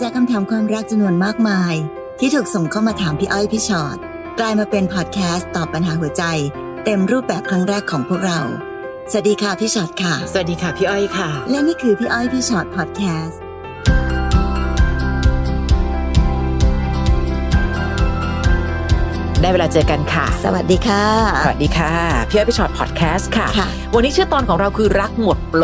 จากคำถามความรักจำนวนมากมาย ที่ถูกส่งเข้ามาถามพี่อ้อยพี่ชอ็อตกลายมาเป็นพอดแคสต์ตอบปัญหาหัวใจ เต็มรูปแบบครั้งแรกของพวกเรา สวัสดีค่ะพี่ชอ็อตค่ะ สวัสดีค่ะพี่อ้อยค่ะ และนี่คือพี่อ้อยพี่ชอ็อตพอดแคสต์ได้เวลาเจอกันค่ะ สวัสดีค่ะ สวัสดีค่ะ พี่อ้อยพี่ชอตพอดแคสต์ค่ะค่ะ วันนี้ชื่อตอนของเราคือรักหมดโปร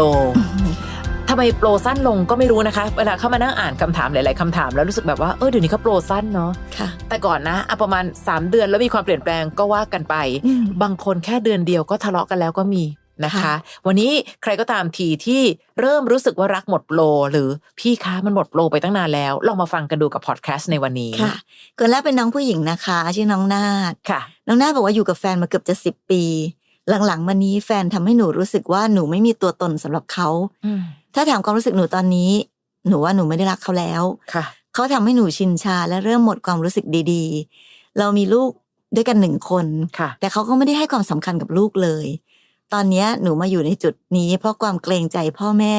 ทำไมโปรสั้นลงก็ไม่รู้นะคะ เวลาเข้ามานั่งอ่านคำถามหลาย ๆคำถามแล้วรู้สึกแบบว่าเออเดี๋ยวนี้เขาโปรสั้นเนาะค่ะแต่ก่อนนะอะประมาณ 3 เดือนแล้วมีความเปลี่ยนแปลงก็ว่ากันไปอืมบางคนแค่เดือนเดียวก็ทะเลาะกันแล้วก็มีนะคะค่ะวันนี้ใครก็ตามทีที่เริ่มรู้สึกว่ารักหมดโปรหรือพี่คะมันหมดโปรไปตั้งนานแล้ว ลองมาฟังกันดูกับพอดแคสต์ในวันนี้ค่ะคนแรกเป็นน้องผู้หญิงนะคะชื่อน้องนาดค่ะ น้องนาดบอกว่าอยู่กับแฟนมาเกือบจะสิบปี หลังๆมานี้แฟนทำให้หนูรู้สึกว่าหนูไม่มีตัวตนสำหรับเขาอืม ถ้าถามความรู้สึกหนูตอนนี้ หนูว่าหนูไม่ได้รักเขาแล้วค่ะ เขาทำให้หนูชินชาและเริ่มหมดความรู้สึกดีๆ เรามีลูกด้วยกันหนึ่งคนค่ะ แต่เขาก็ไม่ได้ให้ความสำคัญกับลูกเลย ตอนเนี้ยหนูมาอยู่ในจุดนี้ เพราะความเกรงใจพ่อแม่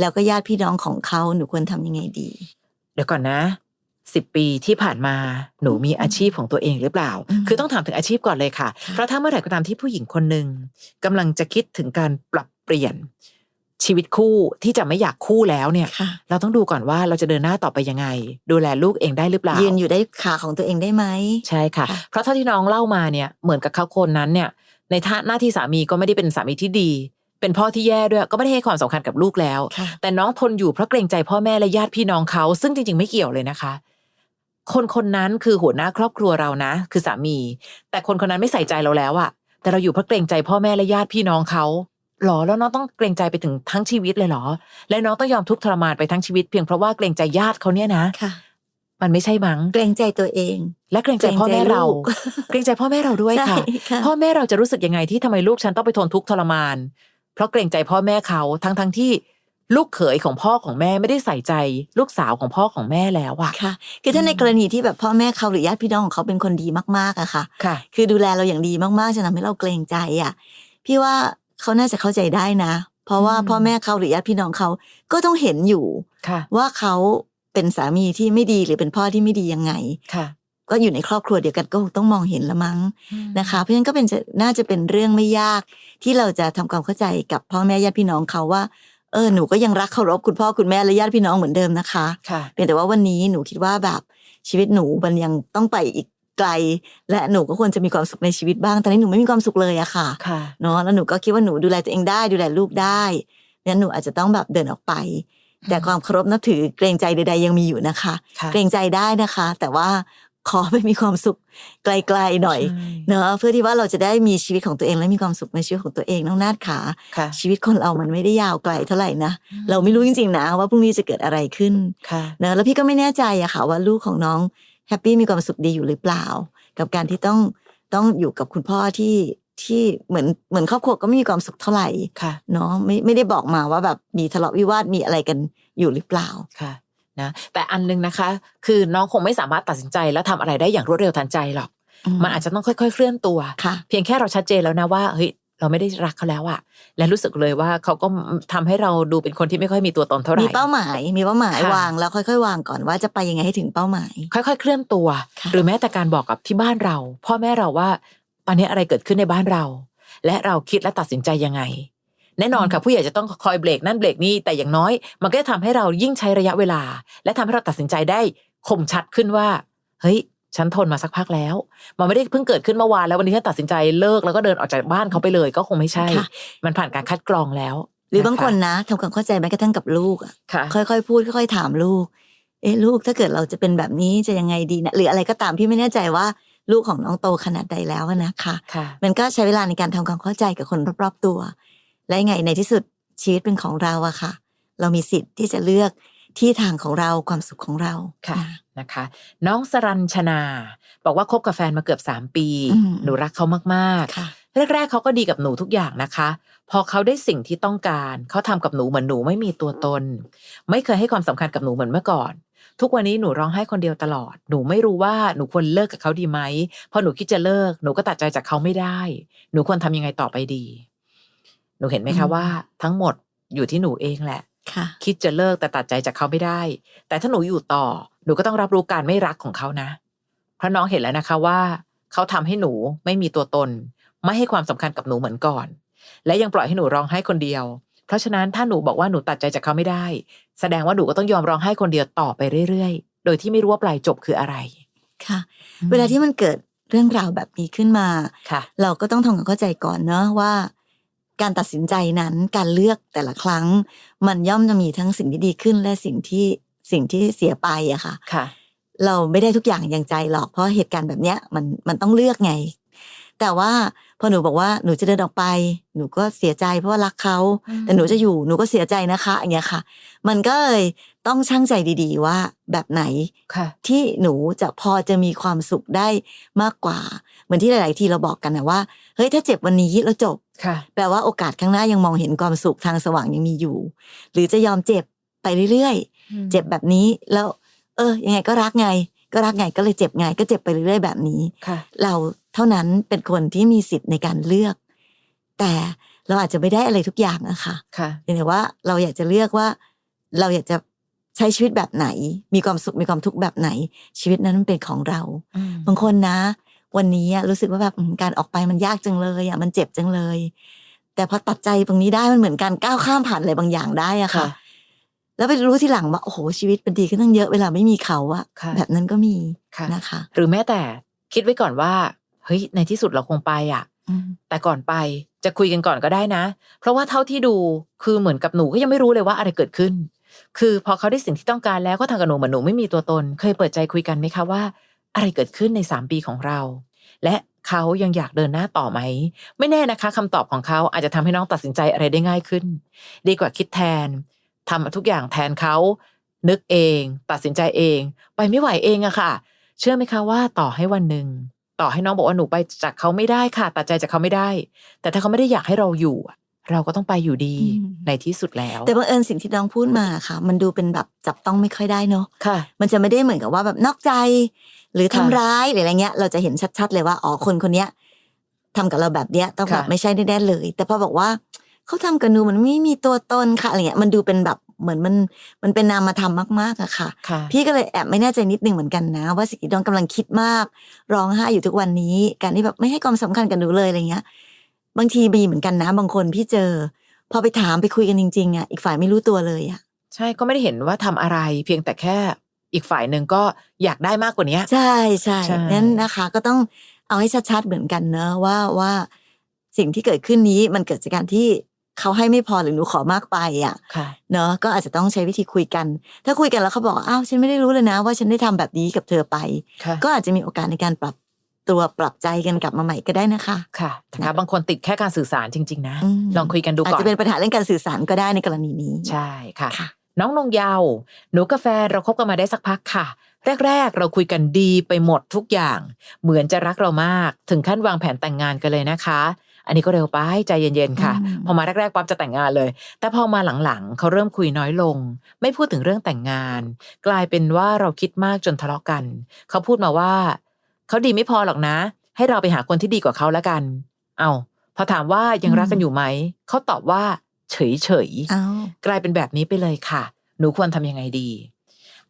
แล้วก็ญาติพี่น้องของเขาหนูควรทำยังไงดี เดี๋ยวก่อนนะสิบปีที่ผ่านมาหนูมีอาชีพของตัวเองหรือเปล่าอืมคือต้องถามถึงอาชีพก่อนเลยค่ะค่ะ เพราะถ้าเมื่อไหร่ก็ตามที่ผู้หญิงคนหนึ่งกำลังจะคิดถึงการปรับเปลี่ยน ชีวิตคู่ที่จะไม่อยากคู่แล้วเนี่ยค่ะเราต้องดูก่อนว่าเราจะเดินหน้าต่อไปยังไง ดูแลลูกเองได้หรือเปล่า ยืนอยู่ได้ขาของตัวเองได้ไหมใช่ค่ะค่ะ เพราะเท่าที่น้องเล่ามาเนี่ยเหมือนกับเขาคนนั้นเนี่ย ในท่าหน้าที่สามีก็ไม่ได้เป็นสามีที่ดี เป็นพ่อที่แย่ด้วยก็ไม่ได้ให้ความสำคัญกับลูกแล้วค่ะแต่น้องทนอยู่เพราะเกรงใจพ่อแม่และญาติพี่น้องเขาซึ่งจริงๆไม่เกี่ยวเลยนะคะคนคนนั้นคือหัวหน้าครอบครัวเรานะ คือสามี แต่คนคนนั้นไม่ใส่ใจเราแล้วอะแต่เราอยู่เพราะเกรงใจพ่อแม่และญาติพี่น้องเขา หรอแล้วน้องต้องเกรงใจไปถึงทั้งชีวิตเลยเหรอ และน้องต้องยอมทุกข์ทรมานไปทั้งชีวิตเพียงเพราะว่าเกรงใจญาติเขาเนี่ยนะค่ะ มันไม่ใช่มั้งเกรงใจตัวเอง และเกรงใจพ่อแม่เรา เกรงใจลูกเกรงใจพ่อแม่เราด้วยค่ะใช่ค่ะ พ่อแม่เราจะรู้สึกยังไงที่ทำไมลูกฉันต้องไปทนทุกข์ทรมาน เพราะเกรงใจพ่อแม่เขาทั้งทั้งที่ลูกเขยของพ่อของแม่ไม่ได้ใส่ใจ ลูกสาวของพ่อของแม่แล้วอะค่ะ คือถ้าอืมในกรณีที่แบบพ่อแม่เขาหรือญาติพี่น้องของเขาเป็นคนดีมากๆอะค่ะค่ะคือดูแลเราอย่างดีมากๆจะทำให้เราเกรงใจอะพี่ว่า เขาน่าจะเข้าใจได้นะ เพราะว่าอืมพ่อแม่เขาหรือญาติพี่น้องเขาก็ต้องเห็นอยู่ค่ะว่าเขาเป็นสามีที่ไม่ดีหรือเป็นพ่อที่ไม่ดียังไงค่ะก็อยู่ในครอบครัวเดียวกันก็คงต้องมองเห็นละมั้งนะคะ เพราะฉะนั้นก็เป็นจะน่าจะเป็นเรื่องไม่ยาก ที่เราจะทำความเข้าใจกับพ่อแม่ญาติพี่น้องเขาว่าเออหนูก็ยังรักเคารพคุณพ่อคุณแม่และญาติพี่น้องเหมือนเดิมนะคะค่ะเพียงแต่ว่าวันนี้หนูคิดว่าแบบชีวิตหนูมันยังต้องไปอีก ไกล และหนูก็ควรจะมีความสุขในชีวิตบ้างตอนนี้หนูไม่มีความสุขเลยอะค่ะค่ะเนาะแล้วหนูก็คิดว่าหนูดูแลตัวเองได้ดูแลลูกได้งั้นหนูอาจจะต้องแบบเดินออกไป แต่ความเคารพนับถือเกรงใจใด ๆ ยังมีอยู่นะคะค่ะเกรงใจได้นะคะ แต่ว่าขอไปมีความสุขไกลๆหน่อยใช่เนาะเพื่อที่ว่าเราจะได้มีชีวิตของตัวเองและมีความสุขในชีวิตของตัวเองน้องนาดขาค่ะชีวิตคนเรามันไม่ได้ยาวไกลเท่าไหร่นะเราไม่รู้จริงๆนะว่าพรุ่งนี้จะเกิดอะไรขึ้นค่ะเนอะแล้วพี่ก็ไม่แน่ใจอะค่ะว่าลูกของน้อง แฮปปี้มีความสุขดีอยู่หรือเปล่า กับการที่ต้องต้องอยู่กับคุณพ่อที่ที่เหมือนเหมือนครอบครัวก็ไม่มีความสุขเท่าไหร่ค่ะเนาะไม่ไม่ได้บอกมาว่าแบบมีทะเลาะวิวาทมีอะไรกันอยู่หรือเปล่าค่ะนะแต่อันนึงนะคะ คือน้องคงไม่สามารถตัดสินใจและทำอะไรได้อย่างรวดเร็วทันใจหรอกมันอาจจะต้องค่อย ๆ เคลื่อนตัวค่ะเพียงแค่เราชัดเจนแล้วนะว่าเฮ้ย เราไม่ได้รักเขาแล้วอะและรู้สึกเลยว่าเขาก็ทำให้เราดูเป็นคนที่ไม่ค่อยมีตัวตนเท่าไหร่มีเป้าหมาย มีเป้าหมายค่ะวางแล้วค่อย ๆ วางก่อนว่าจะไปยังไงให้ถึงเป้าหมาย ค่อย ๆ เคลื่อนตัวค่ะหรือแม้แต่การบอกกับที่บ้านเรา พ่อแม่เราว่าตอนนี้อะไรเกิดขึ้นในบ้านเรา และเราคิดและตัดสินใจยังไง แน่นอนค่ะผู้ใหญ่จะต้องคอยเบรกนั่นเบรกนี่แต่อย่างน้อย มันก็จะทำให้เรายิ่งใช้ระยะเวลา และทำให้เราตัดสินใจได้คมชัดขึ้นว่า เฮ้ย ฉันทนมาสักพักแล้ว มันไม่ได้เพิ่งเกิดขึ้นเมื่อวานแล้ววันนี้ฉันตัดสินใจเลิกแล้วก็เดินออกจากบ้านเขาไปเลย ก็คงไม่ใช่ค่ะมันผ่านการคัดกรองแล้ว หรือบางคนนะนะทำความเข้าใจแม้กระทั่งกับลูกอะค่ะค่อยๆพูดค่อยๆถามลูก เอ๊ะลูกถ้าเกิดเราจะเป็นแบบนี้จะยังไงดีนะหรืออะไรก็ตามพี่ไม่แน่ใจว่าลูกของน้องโตขนาดใดแล้วอะนะคะค่ะมันก็ใช้เวลาในการทำความเข้าใจกับคนรอบๆตัว และยังไงในที่สุดชีวิตเป็นของเราอะค่ะ เรามีสิทธิ์ที่จะเลือก ที่ทางของเราความสุขของเราค่ะนนะคะ น้องสรัญชนา บอกว่าคบกับแฟนมาเกือบสามปีอืมหนูรักเขามากค่ะๆแรกๆเขาก็ดีกับหนูทุกอย่างนะคะ พอเขาได้สิ่งที่ต้องการเขาทำกับหนูเหมือนหนูไม่มีตัวตน ไม่เคยให้ความสำคัญกับหนูเหมือนเมื่อก่อนทุกวันนี้หนูร้องไห้คนเดียวตลอด หนูไม่รู้ว่าหนูควรเลิกกับเขาดีไหม พอหนูคิดจะเลิก หนูก็ตัดใจจากเขาไม่ได้ หนูควรทำยังไงต่อไปดี หนูเห็นไหมคะอืมว่า ทั้งหมดอยู่ที่หนูเองแหละ ค่ะคิดจะเลิกแต่ตัดใจจากเขาไม่ได้ แต่ถ้าหนูอยู่ต่อ หนูก็ต้องรับรู้การไม่รักของเขานะ เพราะน้องเห็นแล้วนะคะว่า เขาทำให้หนูไม่มีตัวตน ไม่ให้ความสำคัญกับหนูเหมือนก่อน และยังปล่อยให้หนูร้องไห้คนเดียว เพราะฉะนั้นถ้าหนูบอกว่าหนูตัดใจจากเขาไม่ได้ แสดงว่าหนูก็ต้องยอมร้องไห้คนเดียวต่อไปเรื่อยๆ โดยที่ไม่รู้ว่าปลายจบคืออะไร ค่ะ เวลาที่มันเกิดเรื่องราวแบบนี้ขึ้นมาค่ะเราก็ต้องทำความเข้าใจก่อนเนอะว่า การตัดสินใจนั้นการเลือกแต่ละครั้ง มันย่อมจะมีทั้งสิ่งที่ดีขึ้นและสิ่งที่สิ่งที่เสียไปอะค่ะค่ะ เราไม่ได้ทุกอย่างอย่างใจหรอกเพราะเหตุการณ์แบบเนี้ยมันมันต้องเลือกไง แต่ว่าพอหนูบอกว่าหนูจะเดินออกไป หนูก็เสียใจเพราะว่ารักเขาอืมแต่หนูจะอยู่หนูก็เสียใจนะคะอย่างเงี้ยค่ะ มันก็เลยต้องชั่งใจดี ๆ ว่าแบบไหนค่ะที่หนูจะพอจะมีความสุขได้มากกว่า เหมือนที่หลาย ๆ ทีเราบอกกันนะว่าเฮ้ยถ้าเจ็บวันนี้แล้วจบ ค่ะ แปลว่าโอกาสข้างหน้ายังมองเห็นความสุขทางสว่างยังมีอยู่ หรือจะยอมเจ็บไปเรื่อยๆ เจ็บแบบนี้แล้ว เออ ยังไงก็รักไง ก็รักไงก็เลยเจ็บไง ก็เจ็บไปเรื่อยๆแบบนี้ค่ะเราเท่านั้นเป็นคนที่มีสิทธิ์ในการเลือก แต่เราอาจจะไม่ได้อะไรทุกอย่างอะค่ะค่ะเพียงแต่ว่าเราอยากจะเลือกว่า เราอยากจะใช้ชีวิตแบบไหน มีความสุขมีความทุกข์แบบไหน ชีวิตนั้นมันเป็นของเราอืมบางคนนะ วันนี้อะรู้สึกว่าแบบอืมการออกไปมันยากจังเลยอะมันเจ็บจังเลย แต่พอตัดใจตรงนี้ได้มันเหมือนการก้าวข้ามผ่านอะไรบางอย่างได้อะค่ะค่ะ แล้วไปรู้ทีหลังว่าโอ้โหชีวิตเป็นดีขึ้นตั้งเยอะเวลาไม่มีเขาอะค่ะแบบนั้นก็มีค่ะนะคะ หรือแม้แต่คิดไว้ก่อนว่าเฮ้ยในที่สุดเราคงไปอะอืมแต่ก่อนไปจะคุยกันก่อนก็ได้นะ เพราะว่าเท่าที่ดูคือเหมือนกับหนูก็ยังไม่รู้เลยว่าอะไรเกิดขึ้น คือพอเขาได้สิ่งที่ต้องการแล้วก็ทางกับหนูเหมือนหนูไม่มีตัวตน เคยเปิดใจคุยกันไหมคะว่า อะไรเกิดขึ้นในสามปีของเรา และเขายังอยากเดินหน้าต่อไหม ไม่แน่นะคะคำตอบของเขาอาจจะทำให้น้องตัดสินใจอะไรได้ง่ายขึ้น ดีกว่าคิดแทนทำทุกอย่างแทนเขา นึกเอง ตัดสินใจเอง ไปไม่ไหวเองอะค่ะ เชื่อไหมคะว่าต่อให้วันหนึ่งต่อให้น้องบอกว่าหนูไปจากเขาไม่ได้ค่ะ ตัดใจจากเขาไม่ได้ แต่ถ้าเขาไม่ได้อยากให้เราอยู่อะเราก็ต้องไปอยู่ดีอืมในที่สุดแล้ว แต่บังเอิญสิ่งที่น้องพูดมาค่ะ มันดูเป็นแบบจับต้องไม่ค่อยได้เนาะค่ะมันจะไม่ได้เหมือนกับว่าแบบนอกใจ หรือทำค่ะร้ายหรืออะไรเงี้ย เราจะเห็นชัดๆเลยว่าอ๋อคนคนเนี้ยทำกับเราแบบเนี้ยต้องแบบค่ะไม่ใช่แน่ๆเลย แต่พอบอกว่าเขาทำกับหนูมันไม่มีตัวตนค่ะอะไรเงี้ยมันดูเป็นแบบเหมือนมันมันเป็นนามธรรมมากๆอะค่ะค่ะพี่ก็เลยแอบไม่แน่ใจนิดนึงเหมือนกันนะ ว่าสิ่งที่น้องกำลังคิดมาก ร้องไห้อยู่ทุกวันนี้ การที่แบบไม่ให้ความสำคัญกับหนูเลยอะไรเงี้ย บางทีมีเหมือนกันนะ บางคนพี่เจอ พอไปถามไปคุยกันจริงๆอะอีกฝ่ายไม่รู้ตัวเลยอะใช่ก็ไม่ได้เห็นว่าทำอะไร เพียงแต่แค่ อีกฝ่ายหนึ่งก็อยากได้มากกว่านี้ใช่ใช่ใช่นั้นนะคะก็ต้องเอาให้ชัดๆเหมือนกันเนอะว่าว่าสิ่งที่เกิดขึ้นนี้มันเกิดจากการที่เขาให้ไม่พอหรือหนูขอมากไปอะค่ะเนอะก็อาจจะต้องใช้วิธีคุยกัน ถ้าคุยกันแล้วเขาบอกอ้าวฉันไม่ได้รู้เลยนะ ว่าฉันได้ทำแบบนี้กับเธอไปค่ะก็อาจจะมีโอกาสในการปรับตัวปรับใจกันกลับมาใหม่ก็ได้นะคะ ค่ะนะคะบางคนติดแค่การสื่อสารจริง ๆ นะอืมลองคุยกันดูอาจก่อนจะเป็นปัญหาเรื่องการสื่อสารก็ได้ในกรณีนี้ ใช่ค่ะค่ะ น้องนงเยาวหนูกาแฟนเราคบกันมาได้สักพักค่ะ แรกๆ เราคุยกันดีไปหมดทุกอย่าง เหมือนจะรักเรามากถึงขั้นวางแผนแต่งงานกันเลยนะคะ อันนี้ก็เร็วไปใจเย็นๆค่ะอืมพอมาแรกๆปั๊บจะแต่งงานเลย แต่พอมาหลังๆเขาเริ่มคุยน้อยลง ไม่พูดถึงเรื่องแต่งงาน กลายเป็นว่าเราคิดมากจนทะเลาะกัน เขาพูดมาว่าเขาดีไม่พอหรอกนะ ให้เราไปหาคนที่ดีกว่าเขาแล้วกัน เอาพอถามว่ายังรักกันอยู่ไหมเขาตอบว่า เฉยๆอ้าวกลายเป็นแบบนี้ไปเลยค่ะ หนูควรทำยังไงดี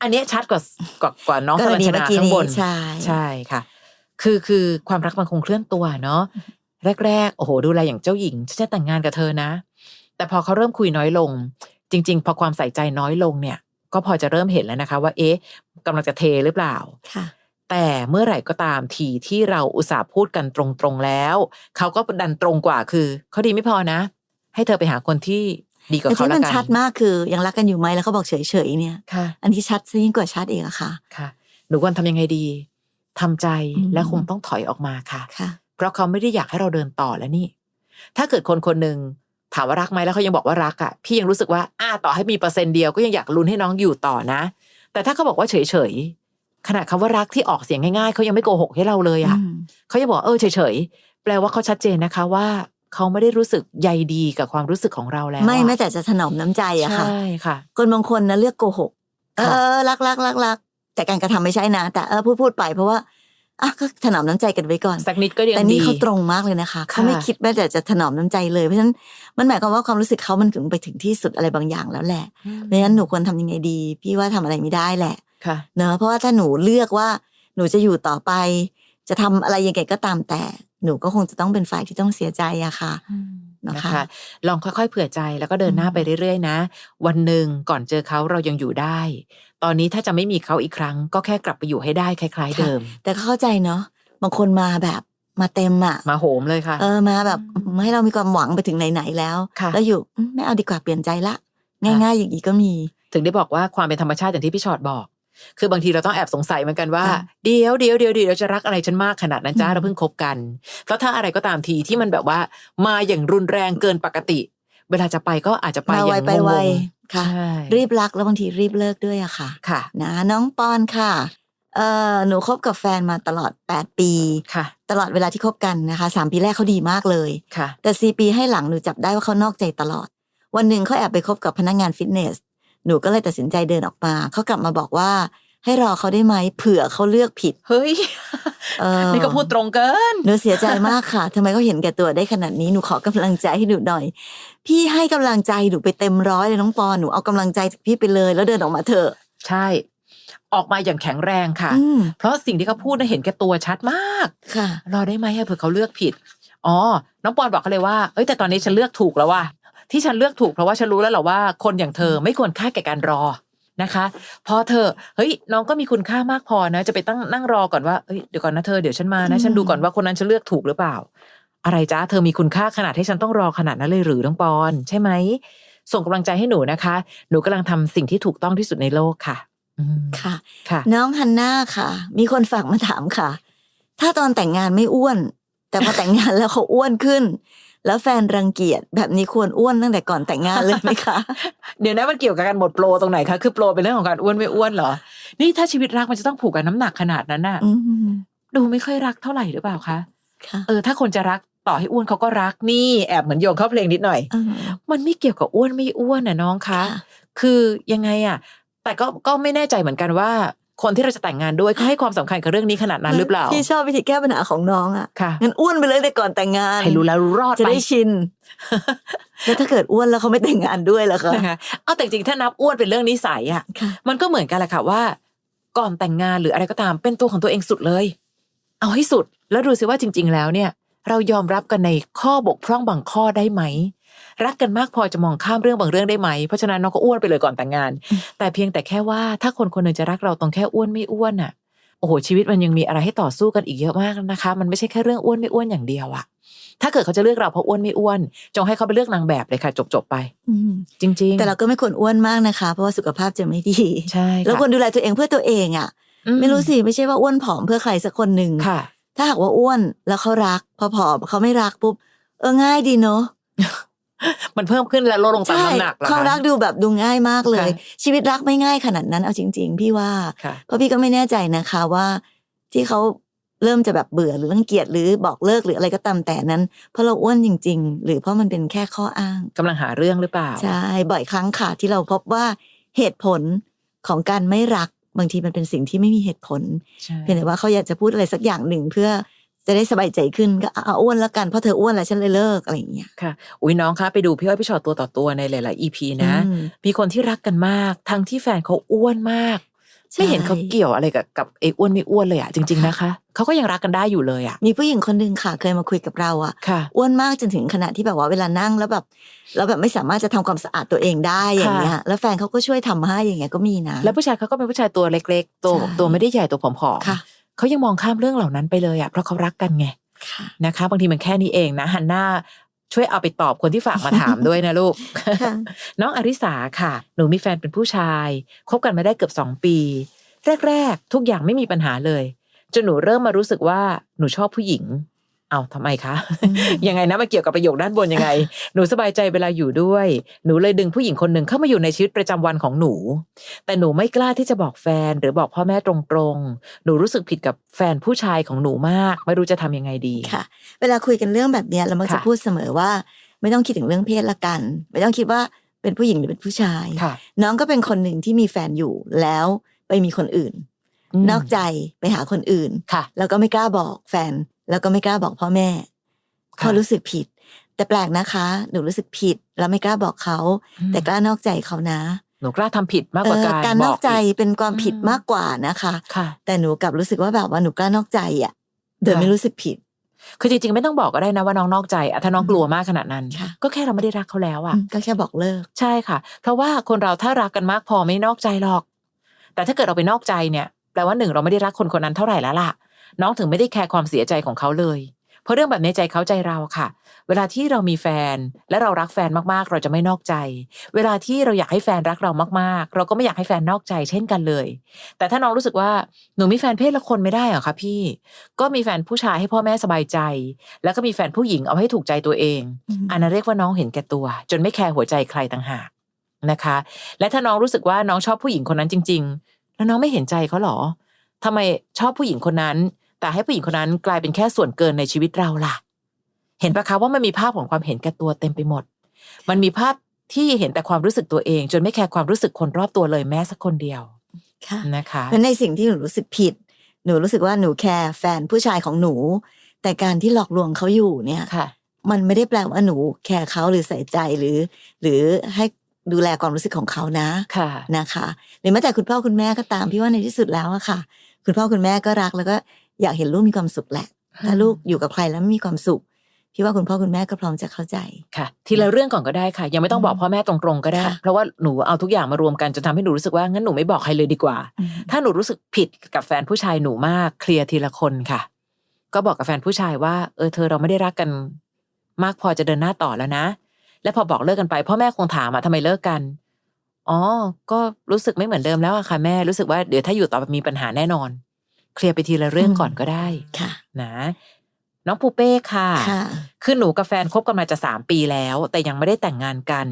อันเนี้ยชัดกว่ากว่ากว่าน้องกสรรัญณีชเมื่นาอกี้ข้างนี้บนใช่ใช่ค่ะ คือคือความรักมันคงเคลื่อนตัวเนาะแรก ๆ โอ้โห ดูแลอย่างเจ้าหญิงฉันจะแต่งงานกับเธอนะ แต่พอเขาเริ่มคุยน้อยลง จริง ๆ พอความใส่ใจน้อยลงเนี่ย ก็พอจะเริ่มเห็นแล้วนะคะ ว่า เอ๊ะกำลังจะเทหรือเปล่าค่ะแต่เมื่อไหร่ก็ตามทีที่เราอุตส่าห์พูดกันตรงๆแล้ว เขาก็ดันตรงกว่าคือ เขาดีไม่พอนะ ให้เธอไปหาคนที่ดีกว่าแต่เขาที่แล้มัวนกันชัดมากคือยังรักกันอยู่ไหมแล้วเขาบอกเฉยๆเนี่ยค่ะ อันที่ชัดซะยิ่งกว่าชัดเองอะค่ะค่ะ หนูควรทำยังไงดีทำใจอืมและคงต้องถอยออกมาค่ะค่ะ เพราะเขาไม่ได้อยากให้เราเดินต่อแล้วนี่ ถ้าเกิดคนคนหนึ่งถามว่ารักไหมแล้วเขายังบอกว่ารักอะพี่ยังรู้สึกว่าอ้าต่อให้มีเปอร์เซ็นต์เดียวก็ยังอยากลุ้นให้น้องอยู่ต่อนะ แต่ถ้าเขาบอกว่าเฉยๆขนาดคำว่ารักที่ออกเสียงง่ายๆเขายังไม่โกหกให้เราเลยอะอืมเขาจะบอกเออเฉยๆแปลว่าเขาชัดเจนนะคะว่า เขาไม่ได้รู้สึกใยดีกับความรู้สึกของเราแล้ว ไม่อะแม้แต่จะถนอมน้ำใจอะค่ะใช่ค่ะ คนบางคนนะเลือกโกหก เอค่ะอรักรักรักรักแต่การกระทำไม่ใช่นะ แต่เออพูดพูดไปเพราะว่าอะก็ถนอมน้ำใจกันไว้ก่อนสักนิดก็ยังแต่นี่ดีเขาตรงมากเลยนะคะเขาไม่ค่ะคิดแม้แต่จะถนอมน้ำใจเลยเพราะฉะนั้นมันหมายความว่าความรู้สึกเขามันถึงไปถึงที่สุดอะไรบางอย่างแล้วแหละเพราะฉะนั้นหนูควรทำยังไงดี พี่ว่าทำอะไรไม่ได้แหละค่ะเนอะเพราะว่าถ้าหนูเลือกว่าหนูจะอยู่ต่อไป จะทำอะไรยังไงก็ตามแต่หนูก็คงจะต้องเป็นฝ่ายที่ต้องเสียใจอะค่ะนะคะนะคะ ลองค่อยๆ เผื่อใจแล้วก็เดินหน้าไปเรื่อยๆ นะ วันหนึ่งก่อนเจอเขาเรายังอยู่ได้ ตอนนี้ถ้าจะไม่มีเขาอีกครั้ง ก็แค่กลับไปอยู่ให้ได้คล้ายๆ เดิม แต่ก็เข้าใจเนาะบางคนมาแบบมาเต็มอะมาโหมเลยค่ะ เออมาแบบอืมให้เรามีความหวังไปถึงไหนๆแล้วค่ะแล้วอยู่อืมไม่เอาดีกว่าเปลี่ยนใจละ ง่าย ๆ อย่างนี้ก็มี ถึงได้บอกว่าความเป็นธรรมชาติอย่างที่พี่ชอดบอก คือบางทีเราต้องแอบสงสัยเหมือนกันว่าค่ะเดี๋ยวเดี๋ยวเดี๋ยวเดี๋ยวจะรักอะไรฉันมากขนาดนั้นจ้าอืมเราเพิ่งคบกัน เพราะถ้าอะไรก็ตามทีที่มันแบบว่ามาอย่างรุนแรงเกินปกติ เวลาจะไปก็อาจจะไปมาอไวย่างไปงไวงค่ะใช่รีบรักแล้วบางทีรีบเลิกด้วยอะค่ะค่ะนะน้องปอนค่ะเอ่อหนูคบกับแฟนมาตลอด 8 ปีค่ะ ตลอดเวลาที่คบกันนะคะสามปีแรกเขาดีมากเลยค่ะ แต่สี่ปีให้หลังหนูจับได้ว่าเขานอกใจตลอด วันหนึ่งเขาแอบไปคบกับพนักงานฟิตเนส หนูก็เลยตัดสินใจเดินออกมา เขากลับมาบอกว่า ให้รอเขาได้ไหมเผื่อเขาเลือกผิด เฮ้ยเออนี่ก็พูดตรงเกิน หนูเสียใจมากค่ะทำไมเขาเห็นแก่ตัวได้ขนาดนี้ หนูขอกำลังใจให้หนูหน่อย พี่ให้กำลังใจหนูไปเต็มร้อยเลยน้องปอนหนูเอากำลังใจจากพี่ไปเลย แล้วเดินออกมาเถอะ ใช่ ออกมาอย่างแข็งแรงค่ะอืมเพราะสิ่งที่เขาพูดน่ะเห็นแก่ตัวชัดมาก ค่ะ รอได้ไหมอะเผื่อเขาเลือกผิด อ๋อ น้องปอนบอกเขาเลยว่า เอ้ยแต่ตอนนี้ฉันเลือกถูกแล้วว่ะ ที่ฉันเลือกถูกเพราะว่าฉันรู้แล้วแหละว่าคนอย่างเธอไม่ควรค่าแก่การรอนะคะพอเธอเฮ้ยน้องก็มีคุณค่ามากพอนะจะไปตั้งนั่งรอก่อนว่าเอ้ยเดี๋ยวก่อนนะเธอเดี๋ยวฉันมานะอืมฉันดูก่อนว่าคนนั้นฉันเลือกถูกหรือเปล่า อะไรจ้าเธอมีคุณค่าขนาดที่ฉันต้องรอขนาดนั้นเลยหรือน้องปอน ใช่ไหมส่งกำลังใจให้หนูนะคะ หนูกำลังทำสิ่งที่ถูกต้องที่สุดในโลกค่ะอืมค่ะค่ะ น้องฮันน่าค่ะ มีคนฝากมาถามค่ะ ถ้าตอนแต่งงานไม่อ้วน แต่พอแต่งงานแล้วเขาอ้วนขึ้น แล้วแฟนรังเกียจแบบนี้ควรอ้วนตั้งแต่ก่อนแต่งงานเลยไหมคะ เดี๋ยวนะมันเกี่ยวกับการหมดโปรตรงไหนคะคือโปรเป็นเรื่องของการอ้วนไม่อ้วนเหรอ นี่ถ้าชีวิตรักมันจะต้องผูกกับน้ำหนักขนาดนั้นน่ะอืมดูไม่ค่อยรักเท่าไหร่หรือเปล่าคะค่ะเออ ถ้าคนจะรักต่อให้อ้วนเขาก็รักนี่แอบเหมือนโยงเข้าเพลงนิดหน่อยเออมันไม่เกี่ยวกับอ้วนไม่อ้วนน่ะน้องคะค่ะคือยังไงอะแต่ก็ก็ไม่แน่ใจเหมือนกันว่า คนที่เราจะแต่งงานด้วยเขาให้ความสำคัญกับเรื่องนี้ขนาดนั้นหรือเปล่าพี่ชอบวิธีแก้ปัญหาของน้องอะค่ะงั้นอ้วนไปเลยแต่ก่อนแต่งงานให้รู้แล้วรอดจะไปได้ชินแล้วถ้าเกิดอ้วนแล้วเขาไม่แต่งงานด้วยล่ะคะนะคะเอาแต่จริงๆถ้านับอ้วนเป็นเรื่องนิสัยอะค่ะมันก็เหมือนกันแหละค่ะว่า ก่อนแต่งงานหรืออะไรก็ตามเป็นตัวของตัวเองสุดเลย เอาให้สุดแล้วดูสิว่าจริง ๆ แล้วเนี่ย เรายอมรับกันในข้อบกพร่องบางข้อได้ไหม รักกันมากพอจะมองข้ามเรื่องบางเรื่องได้ไหม เพราะฉะนั้นน้องก็อ้วนไปเลยก่อนแต่งงาน แต่เพียงแต่แค่ว่าถ้าคนคนหนึ่งจะรักเราตรงแค่อ้วนไม่อ้วนอะโอ้โหชีวิตมันยังมีอะไรให้ต่อสู้กันอีกเยอะมากนะคะ มันไม่ใช่แค่เรื่องอ้วนไม่อ้วนอย่างเดียวอะถ้าเกิดเขาจะเลือกเราเพราะอ้วนไม่อ้วน จงให้เขาไปเลือกนางแบบเลยค่ะ จบๆไปอืมจริง ๆ แต่เราก็ไม่ควรอ้วนมากนะคะ เพราะว่าสุขภาพจะไม่ดีใช่ค่ะแล้วควรดูแลตัวเองเพื่อตัวเองอะอืไม่รู้สิไม่ใช่ว่าอ้วนผอมเพื่อใครสักคนหนึ่งค่ะถ้าหากว่าอ้วนแล้วเขารัก พอผอมเขาไม่รักปุ๊บเออง่ายดีเนาะ มันเพิ่มขึ้นและลดลงตามใช่น้ำหนักเหรอความคะรักดูแบบดูง่ายมากเลยค่ะชีวิตรักไม่ง่ายขนาดนั้นเอาจริง ๆ พี่ว่าค่ะเพราะพี่ก็ไม่แน่ใจนะคะว่า ที่เขาเริ่มจะแบบเบื่อหรือรังเกียจหรือบอกเลิกหรืออะไรก็ตามแต่นั้นเพราะเราอ้วนจริง ๆ หรือเพราะมันเป็นแค่ข้ออ้างกำลังหาเรื่องหรือเปล่าใช่บ่อยครั้งค่ะที่เราพบว่าเหตุผลของการไม่รักบางทีมันเป็นสิ่งที่ไม่มีเหตุผลใช่เพียงแต่ว่าเขาอยากจะพูดอะไรสักอย่างหนึ่งเพื่อ จะได้สบายใจขึ้นก็เอาอ้วนแล้วกันเพราะเธออ้วนแล้วฉันเลยเลิกอะไรอย่างเงี้ยค่ะ อุ้ยน้องคะไปดูพี่อ้อยพี่ชอตตัวต่อตัวในหลาย ๆ EP นะอืมมีคนที่รักกันมาก ทั้งที่แฟนเขาอ้วนมากใช่ไม่เห็นเขาเกี่ยวอะไรกับกับไอ้อ้วนไม่อ้วนเลยอะจริง ๆ นะคะเขาก็ยังรักกันได้อยู่เลยอะมีผู้หญิงคนหนึ่งค่ะ เคยมาคุยกับเราอะค่ะอ้วนมากจนถึงขนาดที่แบบว่าเวลานั่งแล้วแบบเราแบบไม่สามารถจะทำความสะอาดตัวเองได้อย่างเงี้ยแล้วแฟนเขาก็ช่วยทำให้อย่างเงี้ยก็มีนะแล้วผู้ชายเขาก็เป็นผู้ชายตัวเล็ก ๆ ตัวใช่ตัวไม่ได้ใหญ่ตัวผอมค่ะๆ เขายังมองข้ามเรื่องเหล่านั้นไปเลยอะเพราะเขารักกันไงค่ะนะคะบางทีมันแค่นี้เองนะฮันน่าช่วยเอาไปตอบคนที่ฝากมาถามด้วยนะลูกค่ะน้องอริสาค่ะ หนูมีแฟนเป็นผู้ชายคบกันมาได้เกือบสองปี แรก ๆ ทุกอย่างไม่มีปัญหาเลย จนหนูเริ่มมารู้สึกว่าหนูชอบผู้หญิง เอาทำไมคะอืมยังไงนะมาเกี่ยวกับประโยคด้านบนยังไง หนูสบายใจเวลาอยู่ด้วย หนูเลยดึงผู้หญิงคนหนึ่งเข้ามาอยู่ในชีวิตประจำวันของหนู แต่หนูไม่กล้าที่จะบอกแฟนหรือบอกพ่อแม่ตรงๆ หนูรู้สึกผิดกับแฟนผู้ชายของหนูมาก ไม่รู้จะทำยังไงดีค่ะ เวลาคุยกันเรื่องแบบเนี้ยเรามักจะค่ะพูดเสมอว่า ไม่ต้องคิดถึงเรื่องเพศละกัน ไม่ต้องคิดว่าเป็นผู้หญิงหรือเป็นผู้ชายค่ะน้องก็เป็นคนหนึ่งที่มีแฟนอยู่แล้วไปมีคนอื่นมนอกใจไปหาคนอื่นค่ะแล้วก็ไม่กล้าบอกแฟน แล้วก็ไม่กล้าบอกพ่อแม่ค่ะเพราะรู้สึกผิด แต่แปลกนะคะ หนูรู้สึกผิด แล้วไม่กล้าบอกเขาอืมแต่กล้านอกใจเขานะ หนูกล้าทำผิดมากเอกว่าอการการนอกใจบกเป็นความผิดอืมมากกว่านะคะค่ะแต่หนูกลับรู้สึกว่าแบบว่าหนูกล้านอกใจอะโดยค่ะไม่รู้สึกผิดคือจริงๆ ไม่ต้องบอกก็ได้นะว่าน้องนอกใจอะถ้าน้องกลัวมากขนาดนั้นค่ะก็แค่เราไม่ได้รักเขาแล้วอะอืมก็แค่บอกเลิก ใช่ค่ะ เพราะว่าคนเราถ้ารักกันมากพอไม่นอกใจหรอก แต่ถ้าเกิดเราไปนอกใจเนี่ยแปลว่าหนึ่งเราไม่ได้รักคนคนนั้นเท่าไหร่แล้วล่ะ น้องถึงไม่ได้แคร์ความเสียใจของเขาเลย เพราะเรื่องแบบนี้ใจเขาใจเราค่ะ เวลาที่เรามีแฟนและเรารักแฟนมากๆ เราจะไม่นอกใจ เวลาที่เราอยากให้แฟนรักเรามากๆ เราก็ไม่อยากให้แฟนนอกใจเช่นกันเลย แต่ถ้าน้องรู้สึกว่าหนูมีแฟนเพศละคนไม่ได้เหรอคะพี่ ก็มีแฟนผู้ชายให้พ่อแม่สบายใจ แล้วก็มีแฟนผู้หญิงเอาให้ถูกใจตัวเองอืมอันนั้นเรียกว่าน้องเห็นแก่ตัว จนไม่แคร์หัวใจใครต่างหากนะคะ และถ้าน้องรู้สึกว่าน้องชอบผู้หญิงคนนั้นจริง ๆ แล้วน้องไม่เห็นใจเขาเหรอทำไมชอบผู้หญิงคนนั้น แต่ให้ผู้หญิงคนนั้นกลายเป็นแค่ส่วนเกินในชีวิตเราล่ะ เห็นปะคะว่ามันมีภาพของความเห็นแก่ตัวเต็มไปหมด มันมีภาพที่เห็นแต่ความรู้สึกตัวเอง จนไม่แคร์ความรู้สึกคนรอบตัวเลยแม้สักคนเดียวค่ะนะคะเพราะในสิ่งที่หนูรู้สึกผิด หนูรู้สึกว่าหนูแคร์แฟนผู้ชายของหนู แต่การที่หลอกลวงเขาอยู่เนี่ยค่ะ มันไม่ได้แปลว่าหนูแคร์เขาหรือใส่ใจหรือ หรือให้ดูแลความรู้สึกของเขานะค่ะนะคะหรือแม้แต่คุณพ่อคุณแม่ก็ตามพี่ว่าในที่สุดแล้วอะค่ะ คุณพ่อคุณแม่ก็รักแล้วก็ อยากเห็นลูกมีความสุขแหละ ถ้าลูกอยู่กับใครแล้วไม่มีความสุขพี่ว่าคุณพ่อคุณแม่ก็พร้อมจะเข้าใจค่ะ ทีละเรื่องก่อนก็ได้ค่ะ ยังไม่ต้องบอกพ่อแม่ตรงๆก็ได้ค่ะเพราะว่าหนูเอาทุกอย่างมารวมกันจนทำให้หนูรู้สึกว่างั้นหนูไม่บอกใครเลยดีกว่า ถ้าหนูรู้สึกผิดกับแฟนผู้ชายหนูมากเคลียร์ทีละคนค่ะ ก็บอกกับแฟนผู้ชายว่า เออเธอเราไม่ได้รักกัน มากพอจะเดินหน้าต่อแล้วนะ และพอบอกเลิกกันไป พ่อแม่คงถามอะทำไมเลิกกันอ๋อก็รู้สึกไม่เหมือนเดิมแล้วอะค่ะแม่รู้สึกว่าเดี๋ยวถ้าอยู่ต่อไปมีปัญหาแน่นอน เคลียร์ไปทีละเรื่องอืมก่อนก็ได้ค่ะนะน้องปูเป้ค่ะค่ะ คือหนูกับแฟนคบกันมาจะสามปีแล้ว แต่ยังไม่ได้แต่งงานกัน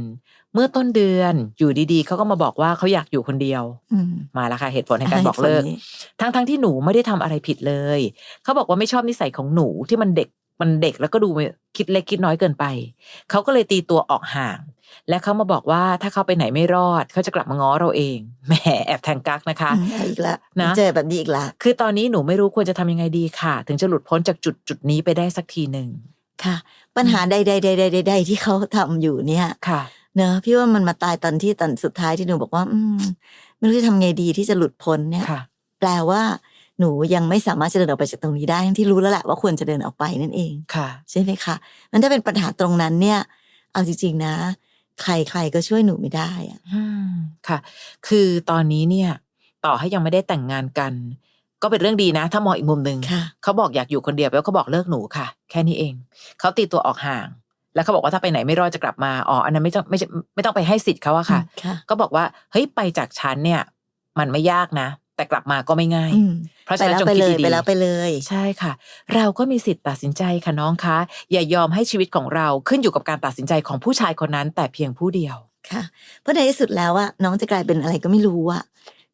เมื่อต้นเดือนอยู่ดีๆ เขาก็มาบอกว่าเขาอยากอยู่คนเดียวอืมมาแล้วค่ะเหตุผลในการบอกเลิกให้ผนี้ทั้งทั้งๆที่หนูไม่ได้ทำอะไรผิดเลย เขาบอกว่าไม่ชอบนิสัยของหนูที่มันเด็กมันเด็กแล้วก็ดูคิดเล็กคิดน้อยเกินไป เขาก็เลยตีตัวออกห่าง และเขามาบอกว่าถ้าเขาไปไหนไม่รอดเขาจะกลับมาง้อเราเองแหมแอบแทงกักนะคะอืมเอาอีกแล้วนะเจอแบบนี้อีกแล้วคือตอนนี้หนูไม่รู้ควรจะทำยังไงดีค่ะ ถึงจะหลุดพ้นจากจุดจุดนี้ไปได้สักทีหนึ่งค่ะ ปัญหาใดๆๆๆๆที่เขาทำอยู่เนี่ยค่ะ เนอะพี่ว่ามันมาตายตอนที่ตอนสุดท้ายที่หนูบอกว่า อืมไม่รู้จะทำไงดีที่จะหลุดพ้นเนี่ยค่ะแปลว่าหนูยังไม่สามารถจะเดินออกไปจากตรงนี้ได้ทั้งที่รู้แล้วแหละว่าควรจะเดินออกไปนั่นเองค่ะ ใช่ไหมคะมันถ้าเป็นปัญหาตรงนั้นเนี่ย เอาจริงๆนะ ใครใครก็ช่วยหนูไม่ได้อะอืมค่ะ คือตอนนี้เนี่ย ต่อให้ยังไม่ได้แต่งงานกัน ก็เป็นเรื่องดีนะ ถ้ามองอีกมุมหนึ่งค่ะเขาบอกอยากอยู่คนเดียวแล้วเขาบอกเลิกหนูค่ะ แค่นี้เองเขาตีตัวออกห่าง แล้วเขาบอกว่าถ้าไปไหนไม่รอดจะกลับมาอ๋ออันนั้นไม่ต้องไม่ไม่ต้องไปให้สิทธิ์เขาอะค่ะค่ะก็บอกว่าเฮ้ยไปจากฉันเนี่ย มันไม่ยากนะ แต่กลับมาก็ไม่ง่ายอืม เพราะไปฉะนั้นแล้วจงไปคิดเลยดีๆไปแล้วไปเลย ใช่ค่ะ เราก็มีสิทธิ์ตัดสินใจค่ะน้องคะ อย่ายอมให้ชีวิตของเราขึ้นอยู่กับการตัดสินใจของผู้ชายคนนั้น แต่เพียงผู้เดียวค่ะ เพราะในที่สุดแล้วอะน้องจะกลายเป็นอะไรก็ไม่รู้อะ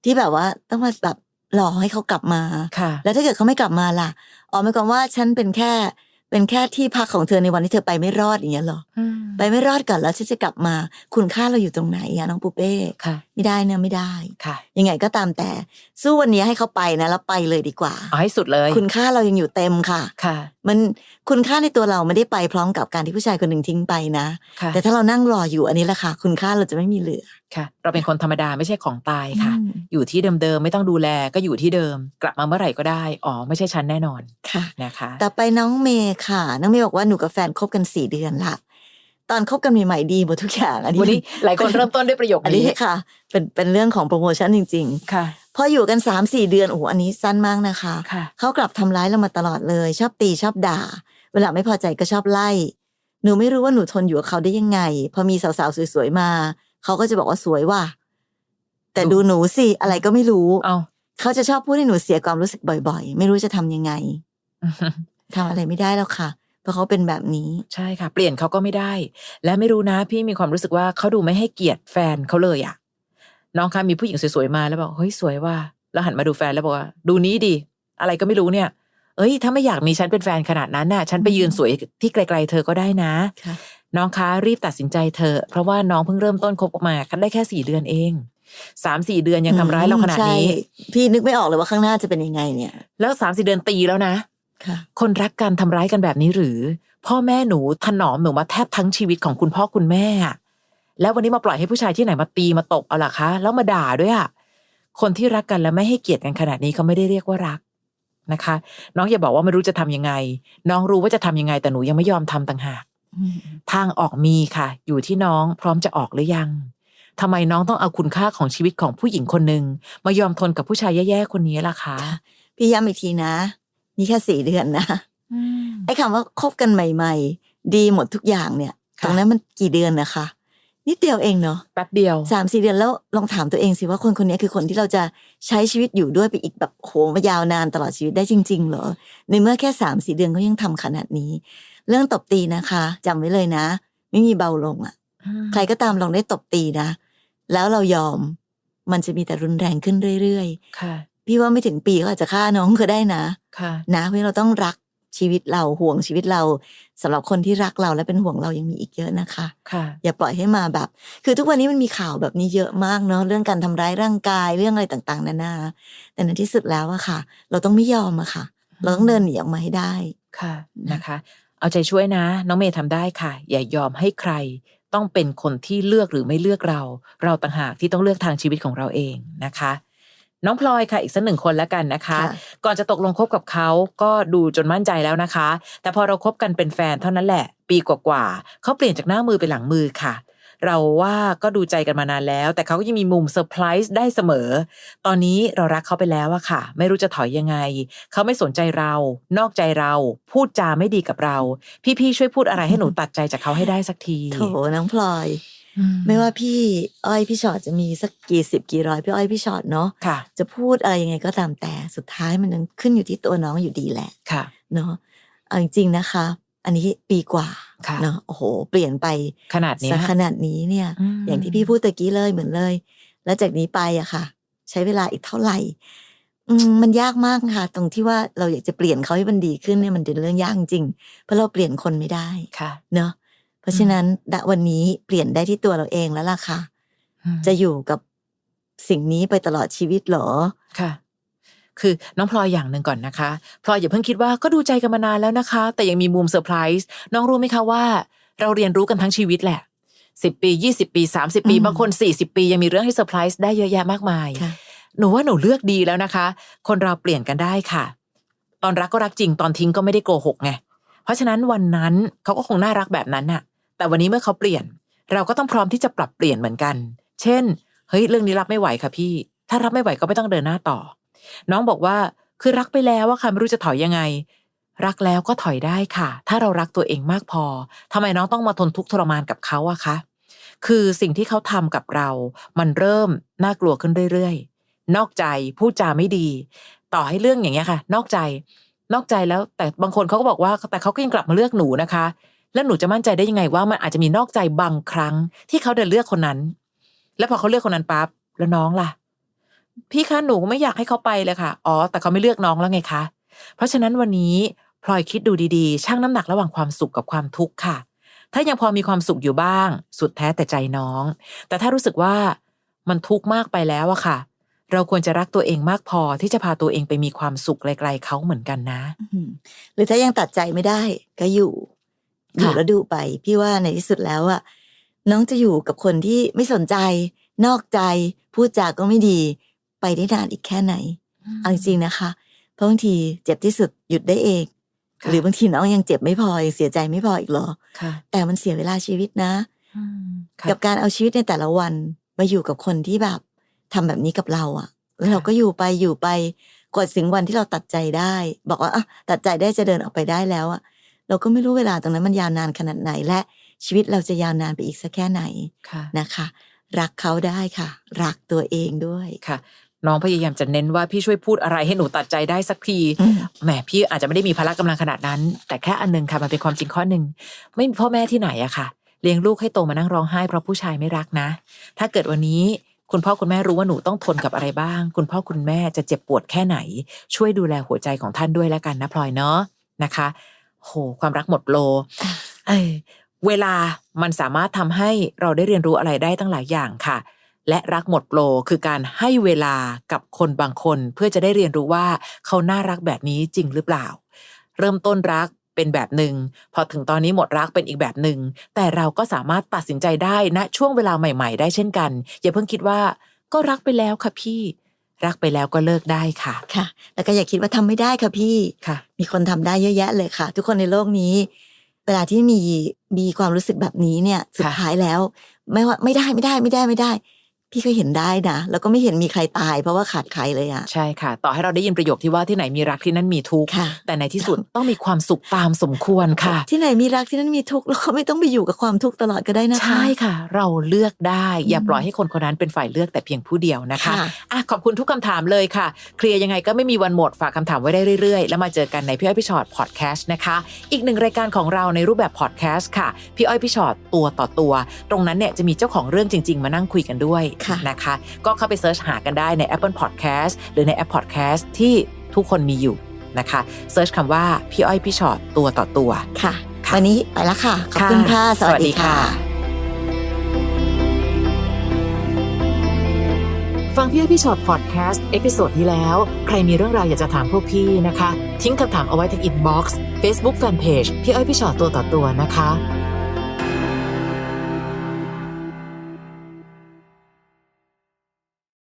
ที่แบบว่าต้องมาแบบรอให้เขากลับมาค่ะ แล้วถ้าเกิดเขาไม่กลับมาล่ะอ๋อหมายความว่าฉันเป็นแค่เป็นแค่ที่พักของเธอในวันที่เธอไปไม่รอดอย่างเงี้ยเหรอไปไม่รอดก่อนแล้วฉันจะกลับมา คุณค่าเราอยู่ตรงไหนอะน้องปูเป้ค่ะไม่ได้นะไม่ได้ ค่ะ ยังไงก็ตามแต่ สู้วันนี้ให้เขาไปนะแล้วไปเลยดีกว่าเอาให้สุดเลย คุณค่าเรายังอยู่เต็มค่ะ ค่ะ มันคุณค่าในตัวเราไม่ได้ไปพร้อมกับการที่ผู้ชายคนหนึ่งทิ้งไปนะ ค่ะ แต่ถ้าเรานั่งรออยู่อันนี้แหละค่ะ คุณค่าเราจะไม่มีเหลือ ค่ะ เราเป็นคนธรรมดาไม่ใช่ของตายค่ะ อืม อยู่ที่เดิมๆไม่ต้องดูแลก็อยู่ที่เดิม กลับมาเมื่อไหร่ก็ได้ อ๋อไม่ใช่ฉันแน่นอนค่ะ นะคะ ต่อไปน้องเมย์ค่ะ น้องเมย์บอกว่าหนูกับแฟนคบกันสี่เดือนละ ตอนคบกันใหม่ๆดีหมดทุกอย่าง อันนี้วันนี้หลายคนเริ่มต้นด้วยประโยคอันนี้นี้ค่ะ เป็นเป็นเรื่องของโปรโมชั่นจริงค่ะๆพออยู่กันสามสี่เดือนโอ้โหอันนี้สั้นมากนะคะค่ะเขากลับทำร้ายเรามาตลอดเลย ชอบตีชอบด่า เวลาไม่พอใจก็ชอบไล่ หนูไม่รู้ว่าหนูทนอยู่กับเขาได้ยังไง พอมีสาวๆสวยๆมา เขาก็จะบอกว่าสวยว่ะแต่ดูหนูสิอะไรก็ไม่รู้เอาเขาจะชอบพูดให้หนูเสียความรู้สึกบ่อย ๆ ไม่รู้จะทำยังไงทำอะไรไม่ได้แล้วค่ะ เพราะเขาเป็นแบบนี้ ใช่ค่ะ เปลี่ยนเขาก็ไม่ได้ และไม่รู้นะพี่มีความรู้สึกว่าเขาดูไม่ให้เกียรติแฟนเขาเลยอะน้องคะมีผู้หญิงสวยๆมาแล้วบอกเฮ้ยสวยว่ะแล้วหันมาดูแฟนแล้วบอกว่าดูนี้ดิอะไรก็ไม่รู้เนี่ย เอ้ย ถ้าไม่อยากมีฉันเป็นแฟนขนาดนั้นน่ะ ฉันไปยืนสวยที่ไกล ๆ เธอก็ได้นะค่ะน้องคะรีบตัดสินใจเถอะเพราะว่าน้องเพิ่งเริ่มต้นคบกันมาได้แค่สี่เดือนเองสามสี่เดือนยังทำร้ายเราขนาดนี้ใช่พี่นึกไม่ออกเลยว่าข้างหน้าจะเป็นยังไงเนี่ย แล้วสามสี่เดือนตีแล้วนะ ค่ะคนรักกันทำร้ายกันแบบนี้หรือ พ่อแม่หนูถนอมหนูมาแทบทั้งชีวิตของคุณพ่อคุณแม่อะแล้ววันนี้มาปล่อยให้ผู้ชายที่ไหนมาตีมาตบเอาล่ะคะ แล้วมาด่าด้วยอะคนที่รักกันแล้วไม่ให้เกียรติกันขนาดนี้เขาไม่ได้เรียกว่ารักนะคะ น้องอย่าบอกว่าไม่รู้จะทำยังไง น้องรู้ว่าจะทำยังไงแต่หนูยังไม่ยอมทำต่างหากอืมทางออกมีค่ะ อยู่ที่น้องพร้อมจะออกหรือยังทำไมน้องต้องเอาคุณค่าของชีวิตของผู้หญิงคนหนึ่งมายอมทนกับผู้ชายแย่ๆคนนี้ล่ะคะพี่ย้ำอีกทีนะ นี่แค่สี่เดือนนะไอ้คำว่าคบกันใหม่ ๆ ดีหมดทุกอย่างเนี่ยค่ะตรงนั้นมันกี่เดือนนะคะ นิดเดียวเองเนาะแป๊บเดียวสามสี่เดือนแล้วลองถามตัวเองสิว่าคนคนนี้คือคนที่เราจะใช้ชีวิตอยู่ด้วยไปอีกแบบโหมายาวนานตลอดชีวิตได้จริง ๆ เหรอ ในเมื่อแค่สามสี่เดือนเขายังทำขนาดนี้ เรื่องตบตีนะคะจำไว้เลยนะ ไม่มีเบาลงอะ่ะ ใครก็ตามลองได้ตบตีนะ แล้วเรายอมมันจะมีแต่รุนแรงขึ้นเรื่อยค่ะๆ พี่ว่าไม่ถึงปีก็อาจจะฆ่าน้องก็ได้นะค่ะ นะเพราะเราต้องรักชีวิตเราห่วงชีวิตเราสำหรับคนที่รักเราและเป็นห่วงเรายังมีอีกเยอะนะคะค่ะอย่าปล่อยให้มาแบบ คือทุกวันนี้มันมีข่าวแบบนี้เยอะมากเนาะเรื่องการทำร้ายร่างกายเรื่องอะไรต่างๆนานาแต่ในที่สุดแล้วอะค่ะ เราต้องไม่ยอมอะค่ะ เราต้องเดินหนีออกมาให้ได้ค่ะนะนะคะ เอาใจช่วยนะ น้องเมย์ทำได้ค่ะ อย่ายอมให้ใคร ต้องเป็นคนที่เลือกหรือไม่เลือกเรา เราต่างหากที่ต้องเลือกทางชีวิตของเราเองนะคะ น้องพลอยค่ะอีกสักหนึ่งคนแล้วกันนะคะค่ะก่อนจะตกลงคบกับเขาก็ดูจนมั่นใจแล้วนะคะ แต่พอเราคบกันเป็นแฟนเท่านั้นแหละ ปีกว่าๆเขาเปลี่ยนจากหน้ามือไปหลังมือค่ะ เราว่าก็ดูใจกันมานานแล้ว แต่เขาก็ยังมีมุมเซอร์ไพรส์ได้เสมอ ตอนนี้เรารักเขาไปแล้วอะค่ะ ไม่รู้จะถอยยังไง เขาไม่สนใจเรา นอกใจเรา พูดจาไม่ดีกับเรา พี่ๆช่วยพูดอะไรให้หนูตัดใจจากเขาให้ได้สักทีโถน้องพลอยอื ไม่ว่าพี่อ้อยพี่ชอตจะมีสักกี่สิบกี่ร้อยพี่อ้อยพี่ชอตเนาะค่ะจะพูดอะไรยังไงก็ตามแต่สุดท้ายมันยังขึ้นอยู่ที่ตัวน้องอยู่ดีแหละค่ะเนาะเอาจริงๆนะคะ อันนี้ปีกว่าค่ะเนาะโอ้โห เปลี่ยนไปขนาดเนี้สัยกขนาดนี้เนี่ยมอย่างที่พี่พูดตะกี้เลยเหมือนเลย แล้วจากนี้ไปอะค่ะ ใช้เวลาอีกเท่าไหร่อืมมันยากมากค่ะ ตรงที่ว่าเราอยากจะเปลี่ยนเขาให้มันดีขึ้นเนี่ยมันเป็นเรื่องยากจริงเพราะเราเปลี่ยนคนไม่ได้ค่ะ เนาะ เพราะฉะนั้นณวันนี้เปลี่ยนได้ที่ตัวเราเองแล้วล่ะค่ะอืมจะอยู่กับสิ่งนี้ไปตลอดชีวิตเหรอค่ะ คือน้องพลอยอย่างหนึ่งก่อนนะคะพลอยอย่าเพิ่งคิดว่าก็ดูใจกันมานานแล้วนะคะ แต่ยังมีมุมเซอร์ไพรส์น้องรู้ไหมคะว่า เราเรียนรู้กันทั้งชีวิตแหละสิบปียี่สิบปีสามสิบปีอืมบางคนสี่สิบปียังมีเรื่องให้เซอร์ไพรส์ได้เยอะแยะมากมายค่ะหนูว่าหนูเลือกดีแล้วนะคะ คนเราเปลี่ยนกันได้ค่ะ ตอนรักก็รักจริงตอนทิ้งก็ไม่ได้โกหกไงเพราะฉะนั้นวันนั้นเขาก็คงน่ารักแบบนั้นน่ะ แต่วันนี้เมื่อเขาเปลี่ยน เราก็ต้องพร้อมที่จะปรับเปลี่ยนเหมือนกัน เช่น เฮ้ยเรื่องนี้รับไม่ไหวค่ะพี่ ถ้ารับไม่ไหวก็ไม่ต้องเดินหน้าต่อ น้องบอกว่าคือรักไปแล้วอะค่ะไม่รู้จะถอยยังไง รักแล้วก็ถอยได้ค่ะ ถ้าเรารักตัวเองมากพอทำไมน้องต้องมาทนทุกข์ทรมานกับเขาอะคะคือสิ่งที่เขาทำกับเรา มันเริ่มน่ากลัวขึ้นเรื่อยๆ นอกใจพูดจาไม่ดี ต่อให้เรื่องอย่างเงี้ยค่ะ นอกใจ นอกใจแล้วแต่บางคนเขาก็บอกว่าแต่เขาก็ยังกลับมาเลือกหนูนะคะ แล้วหนูจะมั่นใจได้ยังไงว่ามันอาจจะมีนอกใจบางครั้ง ที่เขาเดินเลือกคนนั้น แล้วพอเขาเลือกคนนั้นปั๊บแล้วน้องล่ะ พี่คะหนูไม่อยากให้เขาไปเลยค่ะอ๋อแต่เขาไม่เลือกน้องแล้วไงคะ เพราะฉะนั้นวันนี้พลอยคิดดูดีๆชั่งน้ำหนักระหว่างความสุขกับความทุกข์ค่ะ ถ้ายังพอมีความสุขอยู่บ้าง สุดแท้แต่ใจน้อง แต่ถ้ารู้สึกว่ามันทุกข์มากไปแล้วอะค่ะ เราควรจะรักตัวเองมากพอที่จะพาตัวเองไปมีความสุขไกลๆเขาเหมือนกันนะหรือถ้ายังตัดใจไม่ได้ก็อยู่ อยู่ค่ะแล้วดูไป พี่ว่าในที่สุดแล้วอะน้องจะอยู่กับคนที่ไม่สนใจ นอกใจ พูดจาก็ไม่ดี ไปได้นานอีกแค่ไหนเอาจริงๆนะคะ เพราะบางทีเจ็บที่สุดหยุดได้เองค่ะหรือบางทีน้องยังเจ็บไม่พอยังเสียใจไม่พออีกเหรอค่ะแต่มันเสียเวลาชีวิตนะอืมค่ะกับการเอาชีวิตในแต่ละวันมาอยู่กับคนที่แบบทำแบบนี้กับเราอะแล้วเราก็อยู่ไปอยู่ไปกว่าถึงวันที่เราตัดใจได้ บอกว่าอะตัดใจได้จะเดินออกไปได้แล้วอะ เราก็ไม่รู้เวลาตรงนั้นมันยาวนานขนาดไหน และชีวิตเราจะยาวนานไปอีกสักแค่ไหนค่ะนะคะ รักเขาได้ค่ะ รักตัวเองด้วยค่ะน้องพยายามจะเน้นว่าพี่ช่วยพูดอะไรให้หนูตัดใจได้สักทีอืมแหมพี่อาจจะไม่ได้มีพละกำลังขนาดนั้น แต่แค่อันหนึงค่ะมันเป็นความจริงข้อหนึ่งไม่มีพ่อแม่ที่ไหนอะค่ะ เลี้ยงลูกให้โตมานั่งร้องไห้เพราะผู้ชายไม่รักนะ ถ้าเกิดวันนี้คุณพ่อคุณแม่รู้ว่าหนูต้องทนกับอะไรบ้าง คุณพ่อคุณแม่จะเจ็บปวดแค่ไหน ช่วยดูแลหัวใจของท่านด้วยแล้วกันนะพลอยเนาะนะคะ โห ความรักหมดโลเอ้ยเวลามันสามารถทำให้เราได้เรียนรู้อะไรได้ตั้งหลายอย่างค่ะ และรักหมดโปรคือการให้เวลากับคนบางคน เพื่อจะได้เรียนรู้ว่าเขาน่ารักแบบนี้จริงหรือเปล่า เริ่มต้นรักเป็นแบบหนึ่งพอถึงตอนนี้หมดรักเป็นอีกแบบหนึ่งแต่เราก็สามารถตัดสินใจได้ณช่วงเวลาใหม่ ๆ ได้เช่นกัน อย่าเพิ่งคิดว่าก็รักไปแล้วค่ะพี่ รักไปแล้วก็เลิกได้ค่ะ ค่ะ แล้วก็อย่าคิดว่าทำไม่ได้ค่ะพี่ค่ะ มีคนทำได้เยอะแยะเลยค่ะ ทุกคนในโลกนี้ เวลาที่มีมีความรู้สึกแบบนี้เนี่ย สุดท้ายแล้ว ไม่ว่าไม่ได้ไม่ได้ไม่ได้ไม่ได้ พี่ก็เห็นได้นะ แล้วก็ไม่เห็นมีใครตาย เพราะว่าขาดใครเลยอะใช่ค่ะ ต่อให้เราได้ยินประโยคที่ว่าที่ไหนมีรักที่นั่นมีทุกข์ค่ะแต่ในที่สุดต้องมีความสุขตามสมควรค่ะ ที่ไหนมีรักที่นั่นมีทุกข์แล้วก็ไม่ต้องไปอยู่กับความทุกข์ตลอดก็ได้นะคะใช่ค่ะ เราเลือกได้อย่าอืมปล่อยให้คนคนนั้นเป็นฝ่ายเลือกแต่เพียงผู้เดียวนะคะค่ะอะขอบคุณทุกคำถามเลยค่ะ เคลียร์ยังไงก็ไม่มีวันหมดฝากคำถามไว้ได้เรื่อยๆ แล้วมาเจอกันในพี่อ้อยพี่ชอตพอดแคสต์นะคะ อีกหนึ่งรายการของเราในรูปแบบพอดแคสต์ค่ะพี่อ้อยพี่ชอตตัวต่อตัว ตรงนั้นเนี่ยจะมีเจ้าของเรื่องจริง ๆ มานั่งคุยกันด้วยค่ะนะคะ ก็เข้าไปเซิร์ชหากันได้ใน Apple Podcast หรือในแอป Podcast ที่ทุกคนมีอยู่นะคะเซิร์ชคำว่า พี่อ้อยพี่ชอตตัวต่อตัวค่ะค่ะ วันนี้ไปแล้วค่ะ ขอบคุณค่ะ สวัสดีค่ะ ฟังพี่อ้อยพี่ชอตพอดแคสต์เอพิโซดที่แล้ว ใครมีเรื่องราวอยากจะถามพวกพี่นะคะ ทิ้งคำถามเอาไว้ที่อินบ็อกซ์เฟซบุ๊กแฟนเพจพี่อ้อยพี่ชอตตัวต่อตัวนะคะ